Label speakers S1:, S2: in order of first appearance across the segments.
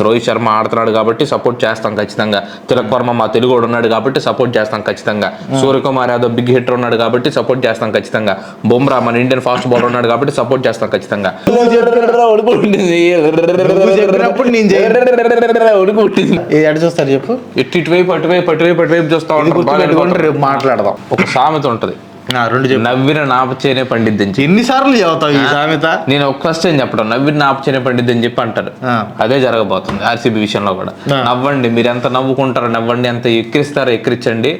S1: రోహిత్ శర్మ ఆడుతున్నాడు కాబట్టి సపోర్ట్ చేస్తాం ఖచ్చితంగా. తిలక్ వర్మ మా తెలుగు ఉన్నాడు కాబట్టి సపోర్ట్ చేస్తాం ఖచ్చితంగా. సూర్యకుమార్ యాదవ్ బిగ్ హిట్టర్ ఉన్నాడు కాబట్టి సపోర్ట్ చేస్తాం ఖచ్చితంగా. బుమ్రా మన ఇండియన్ ఫాస్ట్ బౌలర్ ఉన్నాడు కాబట్టి సపోర్ట్ చేస్తాం ఖచ్చితంగా.
S2: చూస్తారు చెప్పు?
S1: ఇటు ఇటువైపు అటువైపు అటువైపు అటువైపు చూస్తా
S2: రేపు మాట్లాడదాం.
S1: ఒక సామెత ఉంటది. నవ్విన నాపచేనే పండిద్ది అని చెప్పి.
S2: ఎన్నిసార్లు చదువుతావు ఈ సామెత?
S1: నేను ఒక ఫస్ట్ ఏం చెప్పడం. నవ్విన నాపచేనే పండిద్ది అని చెప్పి అంటారు. అదే జరగబోతుంది ఆర్సీబీ విషయంలో కూడా. నవ్వండి మీరు ఎంత నవ్వుకుంటారో నవ్వండి ఎంత ఎక్కిరిస్తారో ఎక్కిరించండి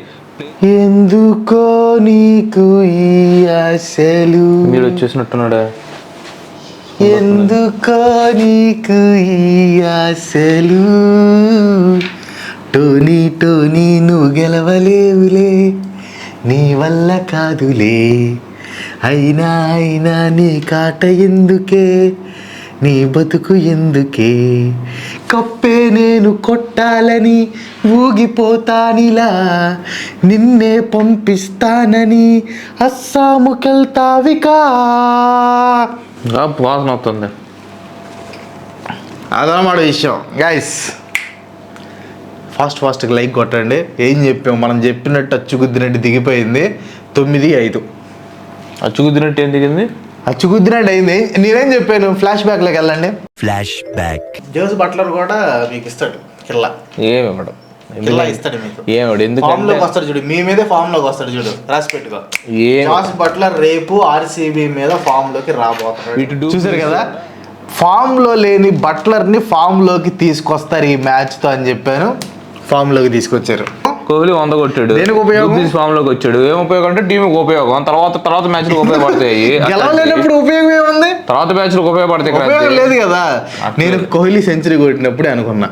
S2: ఎందుకో నీకు ఈ ఆశలు?
S1: మీరు చూసినట్టున్నాడు
S2: ఎందుకో నీకు ఈ ఆశలు? టోనీ టోనీ నువ్వు గెలవలేవులే. నీ వల్ల కాదులే. అయినా అయినా నీ కాట ఎందుకే? నీ బతుకు ఎందుకే? కప్పే నేను కొట్టాలని ఊగిపోతానిలా నిన్నే పంపిస్తానని అస్సాముకెళ్తావికా?
S1: వాసన వస్తుంది.
S2: అదనమాట విషయం గైస్ ఫాస్ట్ ఫాస్ట్గా లైక్ కొట్టండి. ఏం చెప్పాం మనం చెప్పినట్టు అచ్చుగుద్దినట్టు దిగిపోయింది. తొమ్మిది ఐదు.
S1: అచ్చుకుద్దినట్టు ఏం దిగింది?
S2: అచ్చుగుద్దినట్టు అయింది. నేనేం చెప్పాను? ఫ్లాష్ బ్యాక్లోకి వెళ్ళండి.
S3: Flash back.
S2: జోస్ బట్లర్ కూడా మీకు ఇస్తాడు. కిల్లా.
S1: ఏమి ఇవ్వడం
S2: కిల్లా ఇస్తాడు మీకు.
S1: ఏమిడు
S2: ఫామ్లోకి వస్తాడు చూడు. మీ మీదే ఫామ్లోకి వస్తాడు చూడు. రాసి పెట్టుకో.
S1: ఏం
S2: జాస్ బట్లర్ రేపు ఆర్సీబీ మీద
S1: ఫామ్లోకి
S2: చూసారు కదా? ఫామ్లో లేని బట్లర్ని ఫామ్లోకి తీసుకొస్తారు ఈ మ్యాచ్తో అని చెప్పాను. ఫామ్లోకి తీసుకొచ్చారు.
S1: కోహ్లీ వంద కొట్టాడు.
S2: దేనికి ఉపయోగం?
S1: ఫామ్లోకి వచ్చాడు. ఏం ఉపయోగం అంటే టీంకి ఉపయోగం. తర్వాత తర్వాత మ్యాచ్ ఉపయోగపడతాయి.
S2: గెలవలేనప్పుడు ఉపయోగం ఏముంది?
S1: తర్వాత మ్యాచ్ ఉపయోగపడతాయి.
S2: లేదు కదా. నేను కోహ్లీ సెంచరీ కొట్టినప్పుడే అనుకున్నా.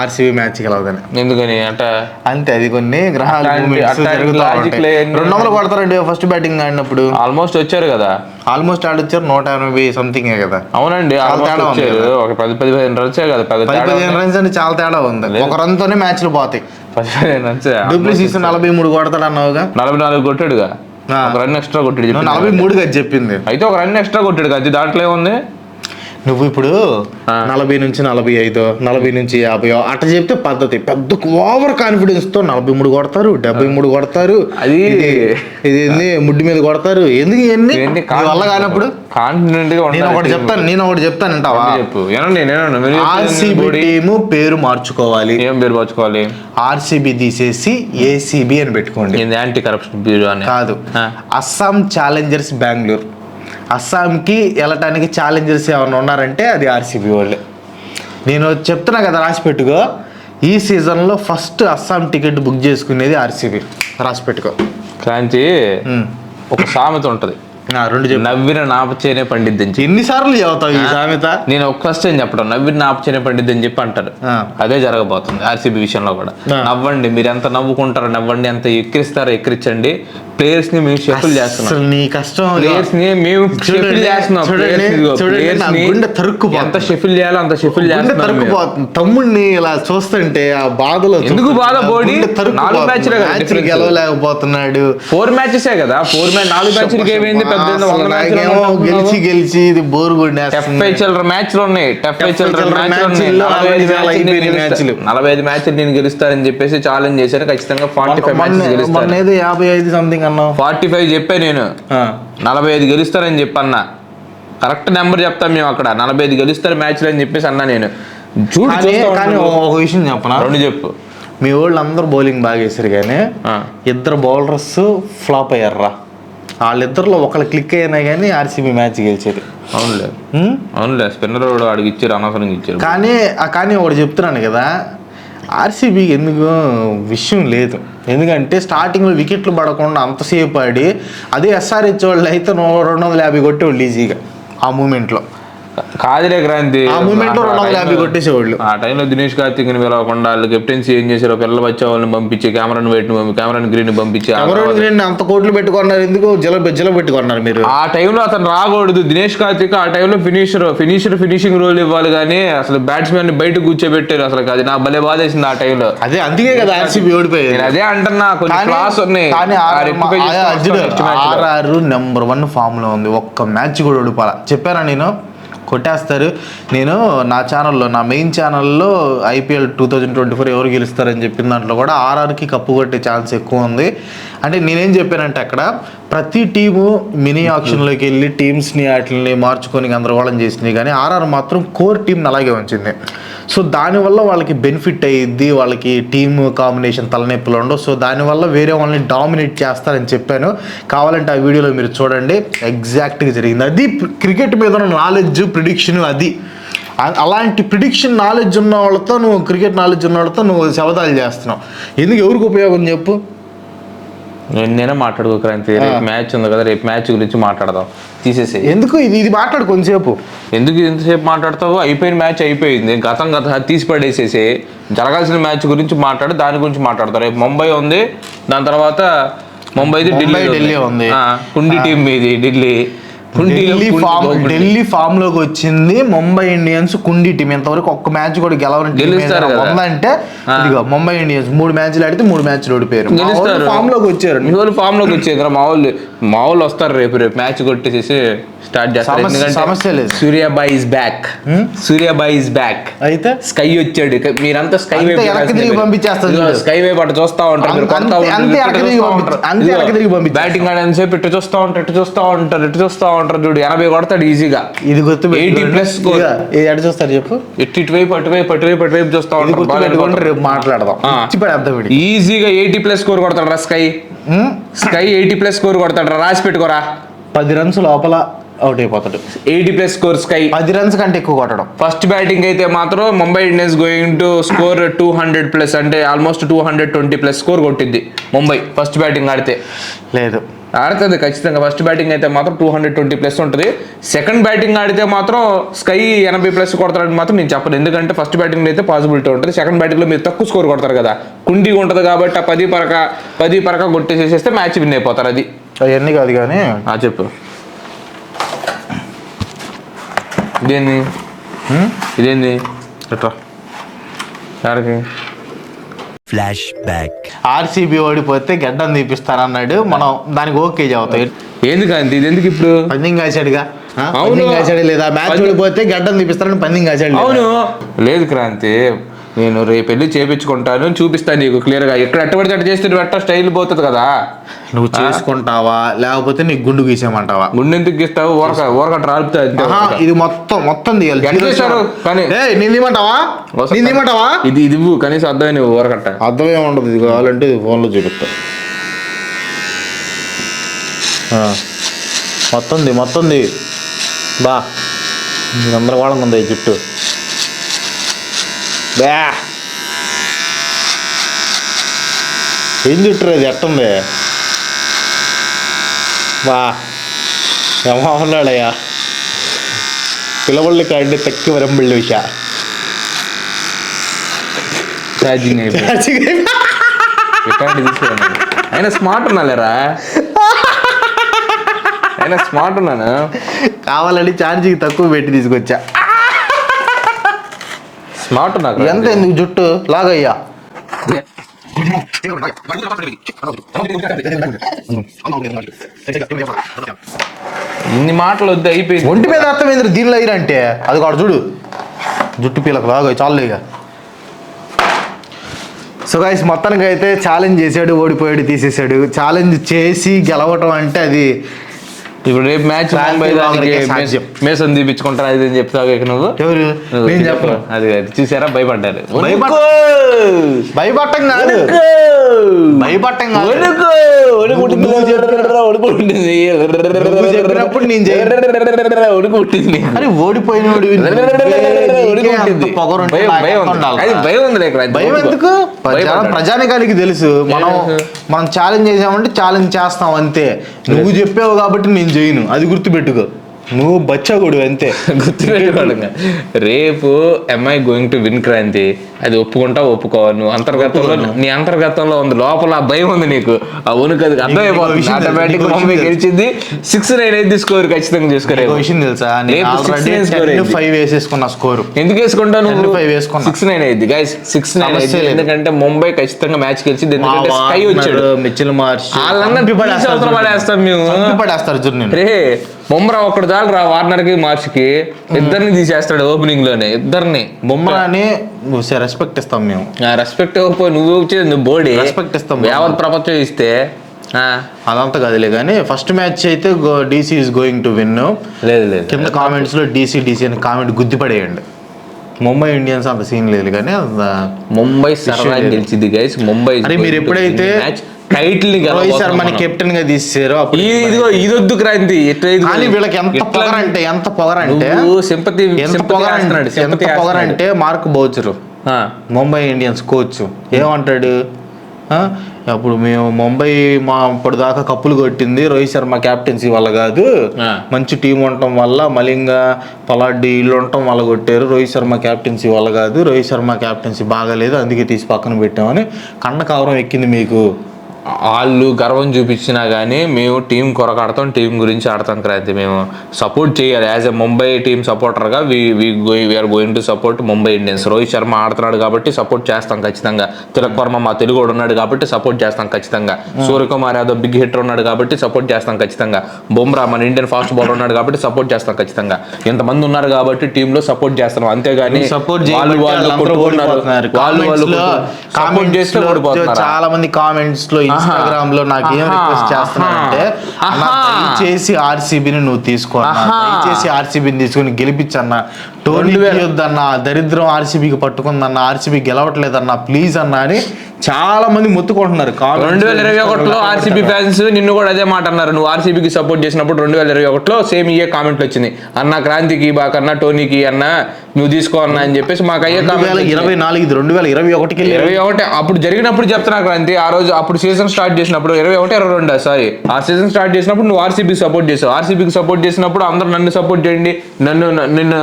S2: ఆర్సీబీ మ్యాచ్ గెలవదని.
S1: ఎందుకని? అంటే
S2: అంతే అది కొన్ని గ్రహాలు రెండు వందలు కొడతారండి ఫస్ట్ బ్యాటింగ్ ఆడినప్పుడు.
S1: ఆల్మోస్ట్ వచ్చారు కదా.
S2: ఆల్మోస్ట్ ఆడొచ్చారు నూట ఎనభై సంథింగ్ కదా
S1: అవునండి
S2: తేడా ఉంది.
S1: ఒక పది పదిహేను రన్సే కదా
S2: పది పదిహేను. రన్స్ అంటే చాలా తేడా ఉంది. ఒక రన్ తోనే మ్యాచ్లు పోతాయి నలభై మూడు కొడతాడు అన్నావుగా
S1: నలభై నాలుగు కొట్టాడుగా. ఒక రన్ ఎక్స్ట్రా కొట్టాడు
S2: నలభై
S1: కదా.
S2: మూడు కదా చెప్పింది
S1: అయితే ఒక రన్ ఎక్స్ట్రా కొట్టాడు కదా దాంట్లో ఏముంది
S2: నువ్వు ఇప్పుడు. నలభై నుంచి నలభై ఐదు నలభై నుంచి యాభై అట్ట చెప్తే పద్ధతి. పెద్ద ఓవర్ కాన్ఫిడెన్స్తో నలభై మూడు కొడతారు డెబ్బై మూడు కొడతారు
S1: అది-
S2: ఇది ముడ్డి మీద కొడతారు ఎందుకు ఇవన్నీ? వల్ల కానప్పుడు?
S1: కాన్ఫిడెంట్గా
S2: నేను ఒకటి. చెప్తాను నేను ఒకటి చెప్తాను అంటావా ఆర్సీబీ. టీము పేరు మార్చుకోవాలి.
S1: ఏం పేరు పంచుకోవాలి
S2: ఆర్సీబీ తీసేసి ఏసీబీ అని పెట్టుకోండి.
S1: యాంటీ కరప్షన్ బ్యూరో అని?
S2: కాదు. అస్సాం ఛాలెంజర్స్ బెంగళూరు అస్సాంకి వెళ్ళటానికి ఛాలెంజర్స్ ఏమైనా ఉన్నారంటే అది ఆర్సీబీ వాళ్ళే. నేను చెప్తున్నా కదా రాసి పెట్టుకో. ఈ సీజన్లో ఫస్ట్ అస్సాం టికెట్ బుక్ చేసుకునేది ఆర్సీబీ. రాసి పెట్టుకో.
S1: క్రాంతి. ఒక సామెత ఉంటది.
S2: రెండు
S1: నవ్విన నాపచేనే పండిద్ది అని చెప్పి.
S2: ఎన్నిసార్లు చదువుతావు ఈ సామెత?
S1: నేను ఒక ఫస్ట్ ఏం చెప్పడం. నవ్విన నాపచేనే పండిద్ది అని చెప్పి అంటారు. అదే జరగబోతుంది ఆర్సీబీ విషయంలో కూడా. నవ్వండి మీరు ఎంత నవ్వుకుంటారో నవ్వండి ఎంత ఎక్కిరిస్తారో ఎక్కిరించండి ప్లేయర్స్ని మేము షెఫిల్ చేస్తున్నాం.
S2: నీ కష్టం
S1: ప్లేయర్స్ని మేము షెఫిల్ చేస్తున్నాం. Players ని
S2: గుండె తరుక్కుపోతుంది.
S1: ఎంత షెఫిల్ చేయాలో అంత షెఫిల్
S2: గుండె
S1: చేస్తున్నాం.
S2: తరుక్కుపోతుంది. తమ్ముడిని ఇలా చూస్తుంటే ఆ బాధలో
S1: ఎందుకు బాధ బోడి? నాలుగు difference.
S2: గెలవలేకపోతున్నాడు.
S1: ఫోర్ మ్యాచెస్ కదా? ఫోర్ మ్యాచ్ నాలుగు మ్యాచ్లకి ఏమైంది? పెద్ద
S2: గెలిచి గెలిచి ఇది బోర్ కొట్టేస్తుంది.
S1: చిల్లర మ్యాచ్లు ఉన్నాయి. ఎఫ్ఐ చిల్లర మ్యాచ్లు నలభై ఐదు
S2: చాలా
S1: మ్యాచ్లు నేను గెలుస్తారని చెప్పేసి ఛాలెంజ్ చేశారు. ఖచ్చితంగా ఫార్టీ ఫైవ్ గెలుస్తారు.
S2: ఏదో యాభై ఐదు సంథింగ్ అన్నావు
S1: ఫార్టీ ఫైవ్ చెప్పా నేను. నలభై ఐదు గెలుస్తారని చెప్పన్నా. కరెక్ట్ నెంబర్ చెప్తాం మేము అక్కడ. నలభై ఐదు గెలుస్తారు మ్యాచ్లు అని చెప్పేసి అన్నా నేను. చూడు
S2: కానీ. ఒక విషయం చెప్పనా?
S1: రెండు చెప్పు.
S2: మీ వాళ్ళు అందరూ బౌలింగ్ బాగా వేసారు కానీ. ఇద్దరు బౌలర్స్ ఫ్లాప్ అయ్యారా వాళ్ళిద్దరిలో ఒకళ్ళు క్లిక్ అయినా కానీ ఆర్సీబీ మ్యాచ్ గెలిచేది.
S1: అవునులే? అవునులే. స్పిన్నర్ అడిగి ఇచ్చారు అనవసరంగా ఇచ్చారు.
S2: కానీ కానీ ఒకటి చెప్తున్నాను కదా. ఆర్సీబీ ఎందుకు విషయం లేదు. ఎందుకంటే స్టార్టింగ్లో వికెట్లు పడకుండా అంతసేపు ఆడి అదే ఎస్ఆర్హెచ్ వాళ్ళు అయితే నూ- రెండు వందల యాభై కొట్టేవాళ్ళు ఈజీగా ఆ మూమెంట్లో.
S1: కాదులే క్రాంతి.
S2: ఆ moment లో
S1: ఆ
S2: రెండు వందల యాభై
S1: టైంలో-
S2: కొట్టేసేవాళ్ళు.
S1: ఆ టైంలో దినేష్ కార్తిక్ని పిలవకుండా వాళ్ళు కెప్టెన్సీ ఏం చేశారు? పిల్లలు వచ్చే వాళ్ళని పంపించి కెమెరాన్ వెయిట్ కెమెరాన్ గ్రీన్ పంపించి
S2: గ్రీన్ అంత కోట్లు పెట్టుకున్నారు. ఎందుకు? జల జల పెట్టుకున్నారు మీరు.
S1: ఆ టైంలో అతను రాకూడదు. దినేష్ కార్తిక్ ఆ టైంలో ఫినిషర్ ఫినిషర్ ఫినిషింగ్ రోల్ ఇవ్వాలి కానీ అసలు బ్యాట్స్మెన్ బయట కూర్చోబెట్టారు అసలు అది నా భలే బాధ వేసింది ఆ టైంలో.
S2: అదే అందుకే కదా ఆర్సీబీ ఓడిపోయేది.
S1: అదే అంటున్నా. కొంచెం క్లాస్ ఉన్నాయి.
S2: ఆర్ఆర్ నెంబర్ వన్ ఫామ్లో ఉంది. ఒక్క మ్యాచ్ కూడా ఓడిపోవాల? చెప్పానా నేను? కొట్టేస్తారు. నేను నా ఛానల్లో నా మెయిన్ ఛానల్లో IPL two thousand twenty four ఎవరు గెలుస్తారని చెప్పిన దాంట్లో కూడా ఆర్ఆర్కి కప్పు కొట్టే ఛాన్స్ ఎక్కువ ఉంది. అంటే నేనేం చెప్పానంటే అక్కడ ప్రతి టీము మినీ ఆప్షన్లోకి వెళ్ళి టీమ్స్ని వాటిని మార్చుకొని గందరగోళం చేసినాయి కానీ ఆర్ఆర్ మాత్రం కోర్ టీంని అలాగే ఉంచింది. సో దానివల్ల వాళ్ళకి బెనిఫిట్ అయ్యిద్ది వాళ్ళకి టీమ్ కాంబినేషన్ తలనొప్పులు ఉండవు. సో దానివల్ల వేరే వాళ్ళని డామినేట్ చేస్తారని చెప్పాను. కావాలంటే ఆ వీడియోలో మీరు చూడండి. ఎగ్జాక్ట్గా జరిగింది. అది క్రికెట్ మీద ఉన్న నాలెడ్జ్ ప్రిడిక్షన్ అది. అలాంటి ప్రిడిక్షన్ నాలెడ్జ్ ఉన్న వాళ్ళతో నువ్వు క్రికెట్ నాలెడ్జ్ ఉన్న వాళ్ళతో నువ్వు శవదాలు చేస్తున్నావు. ఎందుకు ఎవరికి ఉపయోగం చెప్పు?
S1: నేను నేనే మాట్లాడుకో క్రాంతి రేపు మ్యాచ్ ఉంది కదా రేపు మ్యాచ్ గురించి మాట్లాడదాం. తీసేసి
S2: ఎందుకు ఇది ఇది మాట్లాడు కొంచెంసేపు.
S1: ఎందుకు ఇంతసేపు మాట్లాడతావు? అయిపోయిన మ్యాచ్ అయిపోయింది. గతం గత తీసి పడేసేసి. జరగాల్సిన మ్యాచ్ గురించి మాట్లాడి దాని గురించి మాట్లాడతారు రేపు ముంబై ఉంది దాని తర్వాత ముంబైది
S2: ముంబై,
S1: ఢిల్లీ
S2: ఢిల్లీ ఉంది.
S1: కుండి టీం మీది ఢిల్లీ.
S2: ఢిల్లీ ఫామ్. ఢిల్లీ ఫామ్లోకి వచ్చింది ముంబై ఇండియన్స్ కుండి టీం ఇంతవరకు ఒక్క మ్యాచ్ కూడా గెలవని టీం
S1: గెలుస్తారు కదా.
S2: ఉందంటే ఇదిగో ముంబై ఇండియన్స్ మూడు మ్యాచ్లు ఆడితే మూడు మ్యాచ్లు ఓడిపోయారు ఫామ్లోకి వచ్చారు
S1: ఫామ్లోకి వచ్చేది మా వాళ్ళు మా వాళ్ళు వస్తారు రేపు రేపు మ్యాచ్ కొట్టేసేసి స్టార్ట్ చేస్తారు. ఎందుకంటే. సూర్యాబాయ్ ఇస్ బ్యాక్ సూర్యాబాయ్ ఇస్ బ్యాక్
S2: అయితే?
S1: స్కై వచ్చాడు. మీరంతా స్కై
S2: తిరిగి పంపించేస్తారు.
S1: స్కై వైపు అటు చూస్తా ఉంటారు. బ్యాటింగ్ ఆడేసేపు ఇటు చూస్తా ఉంటారు ఇటు చూస్తా ఉంటారు ఇటు చూస్తా ఉంటారు. చూడు ఎనభై కొడతాడు ఈజీగా
S2: ఇది గుర్తు
S1: 80 plus score.
S2: ఇది ఎడ చూస్తారు చెప్పు?
S1: ఇటు ఇటువైపు అటువైపు అటువైపు అటువైపు చూస్తా ఉంటారు.
S2: రేపు మాట్లాడదాం.
S1: ఈజీగా ఎయిటీ ప్లస్ స్కోర్ కొడతాడు రా SKY SKY eighty plus score కొడతాడు రా. రాసి పెట్టుకోరా.
S2: పది రన్స్ లోపల అవుట్ అయిపోతాడు.
S1: ఎయిటీ ప్లస్ స్కోర్ స్కై
S2: పది రన్స్ కంటే ఎక్కువ కొట్టడం.
S1: ఫస్ట్ బ్యాటింగ్ అయితే మాత్రం Mumbai Indians going to score two hundred plus అంటే almost two hundred twenty plus score కొట్టింది ముంబై ఫస్ట్ బ్యాటింగ్ ఆడితే.
S2: లేదు.
S1: ఆడుతుంది ఖచ్చితంగా. ఫస్ట్ బ్యాటింగ్ అయితే మాత్రం టూ హండ్రెడ్ ట్వంటీ ప్లస్ ఉంటుంది. సెకండ్ బ్యాటింగ్ ఆడితే మాత్రం స్కై ఎనభై ప్లస్ కొడతారని మాత్రం నేను చెప్పను. ఎందుకంటే ఫస్ట్ బ్యాటింగ్ అయితే పాసిబిలిటీ ఉంటుంది. సెకండ్ బ్యాటింగ్లో మీరు తక్కువ స్కోర్ కొడతారు కదా. కుండి ఉంటుంది కాబట్టి ఆ పది పరక పది పరక కొట్టేసేస్తే మ్యాచ్ విన్ అయిపోతారు అది.
S2: అవన్నీ కాదు కానీ
S1: చెప్పు. ఇదేంది?
S2: ఉమ్,
S1: ఇదేంది?
S2: ఇట్రా
S1: ఎక్కడికి
S3: Flashback.
S2: ఆర్సీబీ ఓడిపోతే గడ్డం తీపిస్తానన్నాడు. మనం దానికి ఓకే చదువుతాం
S1: ఏంది కాంతి? ఇది ఎందుకు ఇప్పుడు?
S2: పందింగ్ కాశాడుగా? ఆ?
S1: అవును.
S2: పందింగ్ కాశాడు లేదా? మ్యాచ్ ఓడిపోతే గడ్డం తీపిస్తారని పందింగ్ కాశాడు లేదా?
S1: అవును. లేదు క్రాంతి. నేను రేపు వెళ్ళి చేపించుకుంటాను చూపిస్తాను నీకు క్లియర్గా. ఎక్కడ ఎట్టబడితే అట్ట చేస్తే ఎట్ట స్టైల్ పోతుంది కదా.
S2: నువ్వు చేసుకుంటావా? లేకపోతే నీకు గుండు గీసేమంటావా
S1: గుండె ఎందుకు ఇస్తావు ఊరక రాలుపుతా ఊరక.
S2: ఇది మొత్తం మొత్తం తీయాలి?
S1: కానీ-.
S2: నేను తీయమంటావా?
S1: ఇది ఇది కనీసం అర్థమే నువ్వు ఊరకట్ట.
S2: అర్థమే ఉండదు ఇది కావాలంటే ఇది ఫోన్లో చూపిస్తా. మొత్తంది మొత్తంది బా గందరగోళంగా ఉంది ఈ జుట్టు. బా. ఏం జుట్టు అది? ఎట్టుంది బా. ఏమో ఉన్నాడయ్యా. పిల్లబళ్ళు కాండి తక్కువ వరంబళ్ళు విష.
S1: ఛార్జింగ్ అయిపోయింది. అయినా స్మార్ట్ ఉన్నాలేరా? అయినా స్మార్ట్ ఉన్నాను?
S2: కావాలని ఛార్జింగ్ తక్కువ పెట్టి తీసుకొచ్చా.
S1: స్మార్ట్ ఉన్నా
S2: ఎంత ఎందుకు జుట్టు? లాగయ్యా.
S1: ఇన్ని మాటలు వద్దు అయిపోయింది.
S2: ఒంటి మీద అర్థం ఏంద్ర దీనిలో అయ్యారంటే అది కాడు చూడు. జుట్టు పీలకు లాగా చాలు ఇక. సో గైస్ మొత్తానికి అయితే ఛాలెంజ్ చేశాడు ఓడిపోయాడు తీసేశాడు. ఛాలెంజ్ చేసి గెలవటం అంటే అది
S1: ఇప్పుడు రేపు మ్యాచ్ ముంబై దానికి. మేసం తీపించుకుంటారా అది అని చెప్తావు ఇక నువ్వు?
S2: నేను చెప్పను.
S1: అది చూసారా? భయపడ్డారు.
S2: భయపడ- భయపడటం కాదు. భయపడటం కాదు. చెప్పినప్పుడు నేను. అరే.
S1: భయం ఉంది.
S2: ఎందుకు. ప్రజానికానికి తెలుసు. మనం మనం ఛాలెంజ్ చేసామంటే ఛాలెంజ్ చేస్తాం అంతే. నువ్వు చెప్పావు కాబట్టి నేను చేయను అది గుర్తుపెట్టుకో. నువ్వు బచ్చాగుడు అంతే.
S1: గుర్తుపెట్టుకోవాలి ఇంకా. రేపు MI going to win Kranti? అది ఒప్పుకుంటావు ఒప్పుకోవాలి నువ్వు అంతర్గతంలో నీ అంతర్గతంలో ఉంది. లోపల ఆ భయం ఉంది నీకు. ఆ వణుకు అది అర్థమైపోతుంది. ఆటోమేటిక్ గెలిచింది. సిక్స్ నైన్ అయితే స్కోర్ ఖచ్చితంగా చేసుకోరే
S2: విషయం తెలుసా. ఫైవ్ వేసేసుకున్న స్కోర్
S1: ఎందుకు వేసుకుంటావు
S2: Ten five వేసుకున్నా.
S1: సిక్స్ నైన్ అయింది గైస్ సిక్స్ నైన్ అయింది. ఎందుకంటే ముంబై ఖచ్చితంగా మ్యాచ్ గెలిచింది. ఎందుకంటే స్కై వచ్చాడు.
S2: మిచ్చిల్ మార్చ్
S1: వాళ్ళందరూ పడేస్తాం మేము.
S2: పడేస్తారు
S1: రే బొమ్రా ఒక్కడు చాలు రా వార్నర్కి మార్చ్కి ఇద్దరిని. తీసేస్తాడు ఓపెనింగ్లోనే ఇద్దరిని
S2: బొమ్మరాని రెస్పెక్ట్ ఇస్తాం మేము.
S1: రెస్పెక్ట్ ఇవ్వకపోయి నువ్వు వచ్చేది నువ్వు బోడి
S2: Respect ఇస్తాం.
S1: యావత్ ప్రపంచం ఇస్తే
S2: అదంతా కదిలే కానీ ఫస్ట్ మ్యాచ్ అయితే DC is going to win
S1: లేదు లేదు
S2: కింద కామెంట్స్లో డీసీ డీసీ అని కామెంట్ గుద్దిపడేయండి. ముంబై ఇండియన్స్ అంత సీన్ లేదు కానీ
S1: ముంబై సరదా గెలిచింది గైస్ ముంబై
S2: అరే మీరు ఎప్పుడైతే
S1: టైటిల్
S2: రోహిత్ శర్మని కెప్టెన్గా తీసారో
S1: ఇదిగో ఇదొద్దు క్రాంతి.
S2: కానీ వీళ్ళకి ఎంత పొగరంటే ఎంత పొగరంటే
S1: సింపతి
S2: ఎంత పొగరంటే ఎంత పొగరంటే Mark Boucher Mumbai Indians coach. ఏమంటాడు? అప్పుడు మేము ముంబై మా ఇప్పుడు దాకా కప్పులు కొట్టింది రోహిత్ శర్మ క్యాప్టెన్సీ వల్ల కాదు. మంచి టీం ఉండటం వల్ల మలింగ పలాడ్డి ఇల్లు ఉండటం వల్ల కొట్టారు. రోహిత్ శర్మ క్యాప్టెన్సీ వల్ల కాదు. రోహిత్ శర్మ క్యాప్టెన్సీ బాగాలేదు. అందుకే తీసి పక్కన పెట్టామని కన్న కవరం ఎక్కింది మీకు.
S1: వాళ్ళు గర్వం చూపించినా కానీ మేము టీం కొరకు ఆడతాం టీం గురించి ఆడతాం క్రాంతి. మేము సపోర్ట్ చేయాలి. As a Mumbai team సపోర్టర్గా we we we're going to support Mumbai Indians. Rohit Sharma ఆడుతున్నాడు కాబట్టి సపోర్ట్ చేస్తాం ఖచ్చితంగా. తిలక్ వర్మ మా తెలుగు ఉన్నాడు కాబట్టి సపోర్ట్ చేస్తాం ఖచ్చితంగా. సూర్యకుమార్ యాదవ్ బిగ్ హిట్టర్ ఉన్నాడు కాబట్టి సపోర్ట్ చేస్తాం ఖచ్చితంగా. బుమ్రా మన ఇండియన్ ఫాస్ట్ బౌలర్ ఉన్నాడు కాబట్టి సపోర్ట్ చేస్తాం ఖచ్చితంగా. ఇంతమంది ఉన్నారు కాబట్టి టీంలో సపోర్ట్ చేస్తున్నాం. అంతేగాని
S2: సపోర్ట్
S1: వాళ్ళు వాళ్ళు సపోర్ట్ చేస్తే
S2: చాలా మంది కామెంట్స్లో ఇన్స్టాగ్రామ్లో నాకు ఏం. రిక్వెస్ట్
S1: ఆహా.
S2: దయచేసి ఆర్సీబీని నువ్వు తీసుకో. దయచేసి ఆర్సీబీని తీసుకొని గెలిపించన్న. టోనీ
S1: వేల-
S2: వద్దన్న దరిద్రం ఆర్సీబీకి పట్టుకుందన్న. ఆర్సీబీ గెలవట్లేదన్న. ప్లీజ్ అన్న అని చాలా మంది మొత్తుకుంటున్నారు.
S1: రెండు వేల ఇరవై ఒకటిలో ఆర్సీబీ ఫ్యాన్స్ నిన్ను కూడా అదే మాట అన్నారు. నువ్వు ఆర్సీబీకి సపోర్ట్ చేసినప్పుడు రెండు వేల ఇరవై ఒకటిలో సేమ్ ఇయే కామెంట్లు వచ్చింది. అన్న క్రాంతికి బాకన్నా టోనీకి అన్న నువ్వు తీసుకో అన్న అని చెప్పేసి మాకు అయ్యే కామెంట్
S2: ఇరవై నాలుగు రెండు వేల ఇరవై ఒకటికి
S1: ఇరవై ఒకటి అప్పుడు జరిగినప్పుడు చెప్తున్నా క్రాంతి. ఆ రోజు అప్పుడు సీజన్ స్టార్ట్ చేసినప్పుడు ఇరవై ఒకటి ఇరవై రెండు సారీ ఆ సీజన్ స్టార్ట్ చేసినప్పుడు నువ్వు ఆర్సీబీకి సపోర్ట్ చేసావు ఆర్సీబీకి సపోర్ట్ చేసినప్పుడు అందరూ నన్ను సపోర్ట్ చేయండి నన్ను నిన్ను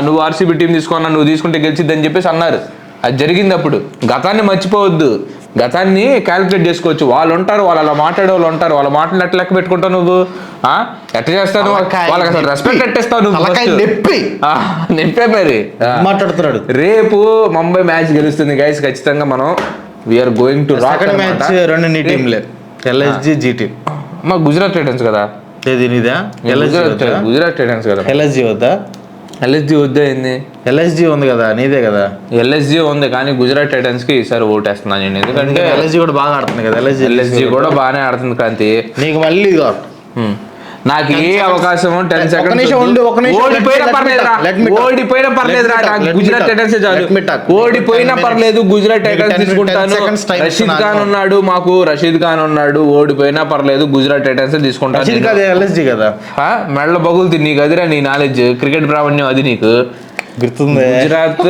S1: నువ్వు ఆర్సీబీ టీం తీసుకోన్నా నువ్వు తీసుకుంటే గెలిచిద్ది అని చెప్పేసి అన్నారు అది జరిగింది అప్పుడు గతాన్ని మర్చిపోవద్దు గతాన్ని క్యాలిక్యులేట్ చేసుకోవచ్చు వాళ్ళు ఉంటారు వాళ్ళు అలా మాట్లాడే వాళ్ళు ఉంటారు వాళ్ళ మాటలు ఎట్లా లెక్క పెట్టుకుంటావు నువ్వు? ఎట్లా?
S2: తలకాయ
S1: వాళ్ళకి అసలు రెస్పెక్ట్
S2: నొప్పి.
S1: ఎట్టేస్తావు నువ్వు?
S2: నొప్పి.
S1: ఆ, నింపే మరి.
S2: మాట్లాడుతున్నాడు
S1: రేపు ముంబై మ్యాచ్ గెలుస్తుంది గైస్ ఖచ్చితంగా మనం we're going to rock
S2: match రెండు నీ టీంలే ఎల్ఎస్జి జీటీ
S1: మా గుజరాత్ టైటన్స్ కదా?
S2: ఏది నీదా? ఎల్ఎస్జి
S1: గుజరాత్ గుజరాత్ టైటన్స్ కదా.
S2: ఎల్ఎస్జి వద్దా?
S1: ఎల్ఎస్జి వద్దే ఏంది?
S2: ఎల్ఎస్జి ఉంది కదా నీదే కదా.
S1: ఎల్ఎస్జి ఉంది కానీ గుజరాత్ టైటన్స్కి ఈసారి ఓటేస్తున్నాను నేను. ఎందుకంటే
S2: ఎల్ఎస్జి కూడా బాగా ఆడుతుంది కదా ఎల్ఎస్జి
S1: ఎల్ఎస్జి కూడా బాగానే ఆడుతుంది క్రాంతి.
S2: నీకు మళ్ళీ.
S1: నాకు ఏ అవకాశం టెన్ సెకండ్స్. ఓడిపోయినా పర్లేదురా. పర్లేదురా. నాకు గుజరాత్. టైటన్స్ చాలు.
S2: Let me talk.
S1: ఓడిపోయినా
S2: 10
S1: పర్లేదు గుజరాత్ టైటన్స్
S2: 10
S1: తీసుకుంటాను.
S2: 10 seconds time
S1: రషీద్. ఖాన్ ఉన్నాడు మాకు రషీద్ ఖాన్ ఉన్నాడు. ఓడిపోయినా పర్లేదు గుజరాత్ టైటన్స్ తీసుకుంటాను.
S2: కాదు?
S1: మెడల బగులుతుంది నీకు అదిరా నీ నాలెడ్జ్ క్రికెట్ ప్రావీణ్యం అది నీకు.
S2: గుర్తుంది.
S1: గుజరాత్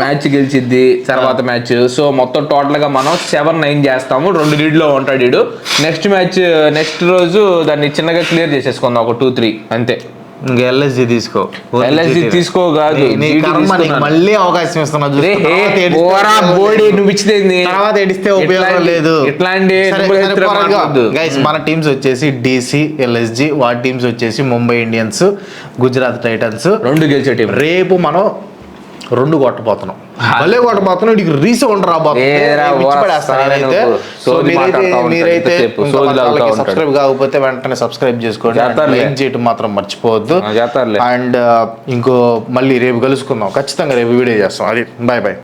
S1: మ్యాచ్ గెలిచిద్ది తర్వాత మ్యాచ్. సో మొత్తం టోటల్గా మనం సెవెన్ నైన్ చేస్తాము. రెండు లీడ్లో ఉంటాడు వీడు. నెక్స్ట్ మ్యాచ్ నెక్స్ట్ రోజు దాన్ని చిన్నగా క్లియర్ చేసేసుకుందాం ఒక టూ త్రీ అంతే.
S2: ఎల్ఎస్జి తీసుకో.
S1: LSG తీసుకో కాదు.
S2: మళ్ళీ అవకాశం ఇస్తున్నా
S1: బోడి. నువ్వు ఇచ్చేది
S2: తర్వాత ఏడిస్తే ఉపయోగం లేదు.
S1: ఇట్లాంటి
S2: గైస్ మన టీమ్స్ వచ్చేసి డిసి ఎల్ఎస్జి వాటి టీమ్స్ వచ్చేసి ముంబై ఇండియన్స్ గుజరాత్ టైటన్స్
S1: రెండు గెలిచే టీం
S2: రేపు మనం రెండు కొట్టబోతున్నాం భలే కొట్టబోతున్నాం
S1: నువ్వు. సోది మాట్లాడుతా ఉంటాడు
S2: మీరైతే. సబ్స్క్రైబ్ కాకపోతే వెంటనే సబ్స్క్రైబ్ చేసుకోండి. లైక్ చేయడం మాత్రం మర్చిపోవద్దు. అండ్ ఇంకో మళ్ళీ రేపు కలుసుకుందాం ఖచ్చితంగా రేపు వీడియో చేస్తాం అది బాయ్ బాయ్